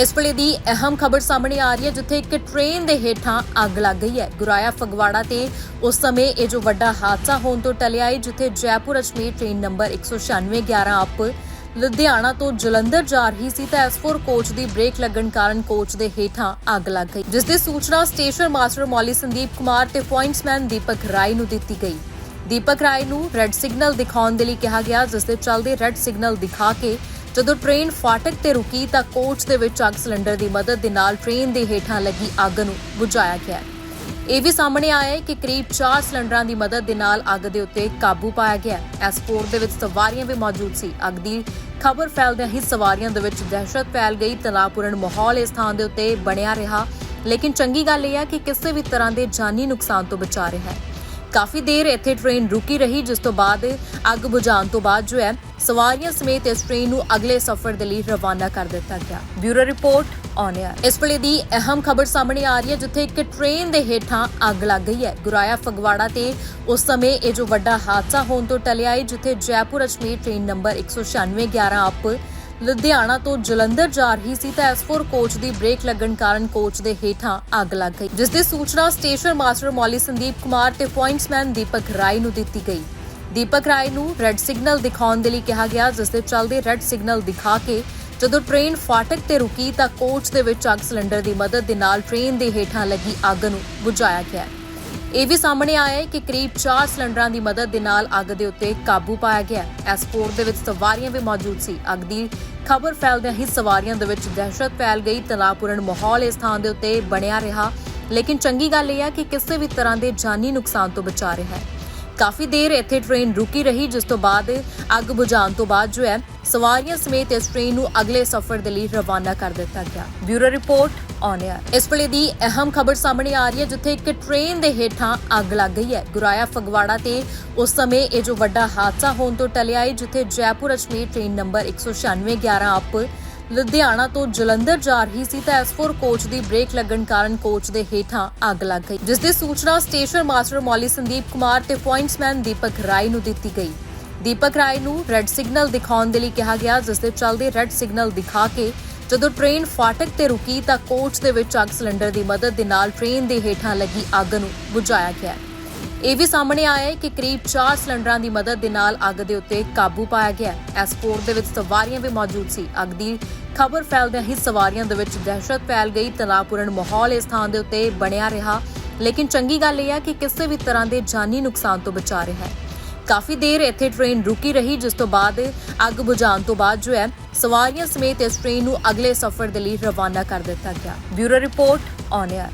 ਇਸ ਵੇਲੇ ਦੀ ਅਹਿਮ ਖਬਰ ਸਾਹਮਣੇ ਆ ਰਹੀ ਹੈ, ਜਿੱਥੇ ਇੱਕ ਟ੍ਰੇਨ ਦੇ ਹੇਠਾਂ ਅੱਗ ਲੱਗ ਗਈ ਹੈ। ਗੁਰਾਇਆ ਫਗਵਾੜਾ ਤੇ ਉਸ ਸਮੇਂ ਇਹ ਜੋ ਵੱਡਾ ਹਾਦਸਾ ਹੋਣ ਤੋਂ ਟਲਿਆ ਹੈ, ਜਿੱਥੇ Jaipur Ajmer train number 19611 up Ludhiana ਤੋਂ ਜਲੰਧਰ ਜਾ ਰਹੀ ਸੀ, ਤਾਂ ਐਸ4 ਕੋਚ ਦੀ ਬ੍ਰੇਕ ਲੱਗਣ ਕਾਰਨ ਕੋਚ ਦੇ ਹੇਠਾਂ ਅੱਗ ਲੱਗ ਗਈ, ਜਿਸ ਦੀ ਸੂਚਨਾ ਸਟੇਸ਼ਨ ਮਾਸਟਰ ਮੌਲੀ ਸੰਦੀਪ ਕੁਮਾਰ ਤੇ ਪੁਆਇੰਟਸਮੈਨ ਦੀਪਕ ਰਾਏ ਨੂੰ ਦਿੱਤੀ ਗਈ। ਦੀਪਕ ਰਾਏ ਨੂੰ ਰੈੱਡ ਸਿਗਨਲ ਦਿਖਾਉਣ ਦੇ ਲਈ ਕਿਹਾ ਗਿਆ, ਜਿਸ ਦੇ ਚੱਲਦੇ ਰੈੱਡ ਸਿਗਨਲ ਦਿਖਾ ਕੇ ਜਦੋਂ ਟ੍ਰੇਨ ਫਾਟਕ ਤੇ ਰੁਕੀ ਤਾਂ ਕੋਚ ਦੇ ਵਿੱਚ ਅੱਗ ਸਿਲੰਡਰ ਦੀ ਮਦਦ ਦੇ ਨਾਲ ਟ੍ਰੇਨ ਦੇ ਹੇਠਾਂ ਲੱਗੀ ਅੱਗ ਨੂੰ ਬੁਝਾਇਆ ਗਿਆ ਇਹ ਵੀ ਸਾਹਮਣੇ ਆਇਆ ਹੈ ਕਿ ਕਰੀਬ 4 ਸਿਲੰਡਰਾਂ ਦੀ ਮਦਦ ਦੇ ਨਾਲ ਅੱਗ ਦੇ ਉੱਤੇ ਕਾਬੂ ਪਾਇਆ ਗਿਆ ਐਸਪੋਰਟ ਦੇ ਵਿੱਚ ਸਵਾਰੀਆਂ ਵੀ ਮੌਜੂਦ ਸੀ। ਅੱਗ ਦੀ ਖਬਰ ਫੈਲਦਿਆਂ ਹੀ ਸਵਾਰੀਆਂ ਦੇ ਵਿੱਚ ਦਹਿਸ਼ਤ ਫੈਲ ਗਈ। ਤਣਾਅਪੂਰਨ ਮਾਹੌਲ ਇਸ ਥਾਂ ਦੇ ਉੱਤੇ ਬਣਿਆ ਰਿਹਾ। ਲੇਕਿਨ ਚੰਗੀ ਗੱਲ ਇਹ ਹੈ ਕਿ ਕਿਸੇ ਵੀ ਤਰ੍ਹਾਂ ਦੇ ਜਾਨੀ ਨੁਕਸਾਨ ਤੋਂ ਬਚਾ ਰਿਹਾ ਹੈ। ਕਾਫੀ ਦੇਰ ਇੱਥੇ ਟ੍ਰੇਨ ਰੁਕੀ ਰਹੀ, ਜਿਸ ਤੋਂ ਬਾਅਦ ਅੱਗ ਬੁਝਾਉਣ ਤੋਂ ਬਾਅਦ ਜੋ ਹੈ, ਸਵਾਰੀਆਂ ਸਮੇਤ ਇਸ ਟ੍ਰੇਨ ਨੂੰ ਅਗਲੇ ਸਫ਼ਰ ਦੇ ਲਈ ਰਵਾਨਾ ਕਰ ਦਿੱਤਾ ਗਿਆ। ਬਿਊਰੋ ਰਿਪੋਰਟ ਔਨ 에ਅਰ ਇਸ ਵੇਲੇ ਦੀ ਅਹਿਮ ਖਬਰ ਸਾਹਮਣੇ ਆ ਰਹੀ ਹੈ, ਜਿੱਥੇ ਇੱਕ ਟ੍ਰੇਨ ਦੇ ਹੇਠਾਂ ਅੱਗ ਲੱਗ ਗਈ ਹੈ। ਗੁਰਾਇਆ ਫਗਵਾੜਾ ਤੇ ਉਸ ਸਮੇਂ ਇਹ ਜੋ ਵੱਡਾ ਹਾਦਸਾ ਹੋਣ ਤੋਂ ਟਲਿਆ ਹੈ, ਜਿੱਥੇ ਜੈਪੁਰ ਅਜਮੇਰ ਟ੍ਰੇਨ ਨੰਬਰ 19611 ਆਪ ਲੁਧਿਆਣਾ ਤੋਂ ਜਲੰਧਰ ਜਾ ਰਹੀ ਸੀ ਤਾਂ ਐਸ4 ਕੋਚ ਦੀ ਬ੍ਰੇਕ ਲੱਗਣ ਕਾਰਨ ਕੋਚ ਦੇ ਹੇਠਾਂ ਅੱਗ ਲੱਗ ਗਈ, ਜਿਸ ਦੀ ਸੂਚਨਾ ਸਟੇਸ਼ਨ ਮਾਸਟਰ ਮੌਲੀ ਸੰਦੀਪ ਕੁਮਾਰ ਤੇ ਪੁਆਇੰਟਸਮੈਨ ਦੀਪਕ ਰਾਏ ਨੂੰ ਦਿੱਤੀ ਗਈ। ਦੀਪਕ ਰਾਏ ਨੂੰ ਰੈੱਡ ਸਿਗਨਲ ਦਿਖਾਉਣ ਦੇ ਲਈ ਕਿਹਾ ਗਿਆ, ਜਿਸ ਦੇ ਚੱਲਦੇ ਰੈੱਡ ਸਿਗਨਲ ਦਿਖਾ ਕੇ ਜਦੋਂ ਟ੍ਰੇਨ ਫਾਟਕ ਤੇ ਰੁਕੀ ਤਾਂ ਕੋਚ ਦੇ ਵਿੱਚ ਅੱਗ ਸਿਲੰਡਰ ਦੀ ਮਦਦ ਦੇ ਨਾਲ ਟ੍ਰੇਨ ਦੇ ਹੇਠਾਂ ਲੱਗੀ ਅੱਗ ਨੂੰ ਬੁਝਾਇਆ ਗਿਆ। ਇਹ ਵੀ ਸਾਹਮਣੇ ਆਇਆ ਹੈ ਕਿ ਕਰੀਬ 4 ਸਿਲੰਡਰਾਂ ਦੀ ਮਦਦ ਦੇ ਨਾਲ ਅੱਗ ਦੇ ਉੱਤੇ ਕਾਬੂ ਪਾਇਆ ਗਿਆ ਐਸਪੋਰਟ ਦੇ ਵਿੱਚ ਸਵਾਰੀਆਂ ਵੀ ਮੌਜੂਦ ਸੀ। ਅੱਗ ਦੀ ਖਬਰ ਫੈਲਦਿਆਂ ਹੀ ਸਵਾਰੀਆਂ ਦੇ ਵਿੱਚ ਦਹਿਸ਼ਤ ਫੈਲ ਗਈ। ਤਣਾਅਪੂਰਨ ਮਾਹੌਲ ਇਸ ਥਾਂ ਦੇ ਉੱਤੇ ਬਣਿਆ ਰਿਹਾ। ਲੇਕਿਨ ਚੰਗੀ ਗੱਲ ਇਹ ਹੈ ਕਿ ਕਿਸੇ ਵੀ ਤਰ੍ਹਾਂ ਦੇ ਜਾਨੀ ਨੁਕਸਾਨ ਤੋਂ ਬਚਾ ਰਿਹਾ ਹੈ। ਕਾਫੀ ਦੇਰ ਇੱਥੇ ਟ੍ਰੇਨ ਰੁਕੀ ਰਹੀ, ਜਿਸ ਤੋਂ ਬਾਅਦ ਅੱਗ ਬੁਝਾਉਣ ਤੋਂ ਬਾਅਦ ਜੋ ਹੈ, ਸਵਾਰੀਆਂ ਸਮੇਤ ਇਸ ਟ੍ਰੇਨ ਨੂੰ ਅਗਲੇ ਸਫ਼ਰ ਦੇ ਲਈ ਰਵਾਨਾ ਕਰ ਦਿੱਤਾ ਗਿਆ। ਬਿਊਰੋ ਰਿਪੋਰਟ ਔਨ 에ਅਰ ਇਸ ਵੇਲੇ ਦੀ ਅਹਿਮ ਖਬਰ ਸਾਹਮਣੇ ਆ ਰਹੀ ਹੈ, ਜਿੱਥੇ ਇੱਕ ਟ੍ਰੇਨ ਦੇ ਹੇਠਾਂ ਅੱਗ ਲੱਗ ਗਈ ਹੈ। ਗੁਰਾਇਆ ਫਗਵਾੜਾ ਤੇ ਉਸ ਸਮੇਂ ਇਹ ਜੋ ਵੱਡਾ ਹਾਦਸਾ ਹੋਣ ਤੋਂ ਟਲਿਆ ਹੈ, ਜਿੱਥੇ ਜੈਪੁਰ ਅਜਮੇਰ ਟ੍ਰੇਨ ਨੰਬਰ 19611 ਆਪ ਲੁਧਿਆਣਾ ਤੋਂ ਜਲੰਧਰ ਜਾ ਰਹੀ ਸੀ ਤਾਂ ਐਸ4 ਕੋਚ ਦੀ ਬ੍ਰੇਕ ਲੱਗਣ ਕਾਰਨ ਕੋਚ ਦੇ ਹੇਠਾਂ ਅੱਗ ਲੱਗ ਗਈ, ਜਿਸ ਦੀ ਸੂਚਨਾ ਸਟੇਸ਼ਨ ਮਾਸਟਰ ਮੌਲੀ ਸੰਦੀਪ ਕੁਮਾਰ ਤੇ ਪੁਆਇੰਟਸਮੈਨ ਦੀਪਕ ਰਾਏ ਨੂੰ ਦਿੱਤੀ ਗਈ। ਦੀਪਕ ਰਾਏ ਨੂੰ ਰੈੱਡ ਸਿਗਨਲ ਦਿਖਾਉਣ ਦੇ ਲਈ ਕਿਹਾ ਗਿਆ, ਜਿਸ ਦੇ ਚੱਲਦੇ ਰੈੱਡ ਸਿਗਨਲ ਦਿਖਾ ਕੇ ਜਦੋਂ ਟ੍ਰੇਨ ਫਾਟਕ ਤੇ ਰੁਕੀ ਤਾਂ ਕੋਚ ਦੇ ਵਿੱਚ ਅੱਗ ਸਿਲੰਡਰ ਦੀ ਮਦਦ ਦੇ ਨਾਲ ਟ੍ਰੇਨ ਦੇ ਹੇਠਾਂ ਲੱਗੀ ਅੱਗ ਨੂੰ ਬੁਝਾਇਆ ਗਿਆ। ਇਹ ਵੀ ਸਾਹਮਣੇ ਆਇਆ ਹੈ ਕਿ ਕਰੀਬ 4 ਸਿਲੰਡਰਾਂ ਦੀ ਮਦਦ ਦੇ ਨਾਲ ਅੱਗ ਦੇ ਉੱਤੇ ਕਾਬੂ ਪਾਇਆ ਗਿਆ ਐਸਪੋਰਟ ਦੇ ਵਿੱਚ ਸਵਾਰੀਆਂ ਵੀ ਮੌਜੂਦ ਸੀ। ਅੱਗ ਦੀ ਖਬਰ ਫੈਲਦਿਆਂ ਹੀ ਸਵਾਰੀਆਂ ਦੇ ਵਿੱਚ ਦਹਿਸ਼ਤ ਫੈਲ ਗਈ। ਤਣਾਅਪੂਰਨ ਮਾਹੌਲ ਇਸ ਥਾਂ ਦੇ ਉੱਤੇ ਬਣਿਆ ਰਿਹਾ। ਲੇਕਿਨ ਚੰਗੀ ਗੱਲ ਇਹ ਹੈ ਕਿ ਕਿਸੇ ਵੀ ਤਰ੍ਹਾਂ ਦੇ ਜਾਨੀ ਨੁਕਸਾਨ ਤੋਂ ਬਚਾ ਰਿਹਾ ਹੈ। ਕਾਫੀ ਦੇਰ ਇੱਥੇ ਟ੍ਰੇਨ ਰੁਕੀ ਰਹੀ, ਜਿਸ ਤੋਂ ਬਾਅਦ ਅੱਗ ਬੁਝਾਉਣ ਤੋਂ ਬਾਅਦ ਜੋ ਹੈ, ਸਵਾਰੀਆਂ ਸਮੇਤ ਇਸ ਟ੍ਰੇਨ ਨੂੰ ਅਗਲੇ ਸਫ਼ਰ ਦੇ ਲਈ ਰਵਾਨਾ ਕਰ ਦਿੱਤਾ ਗਿਆ। Bureau report on air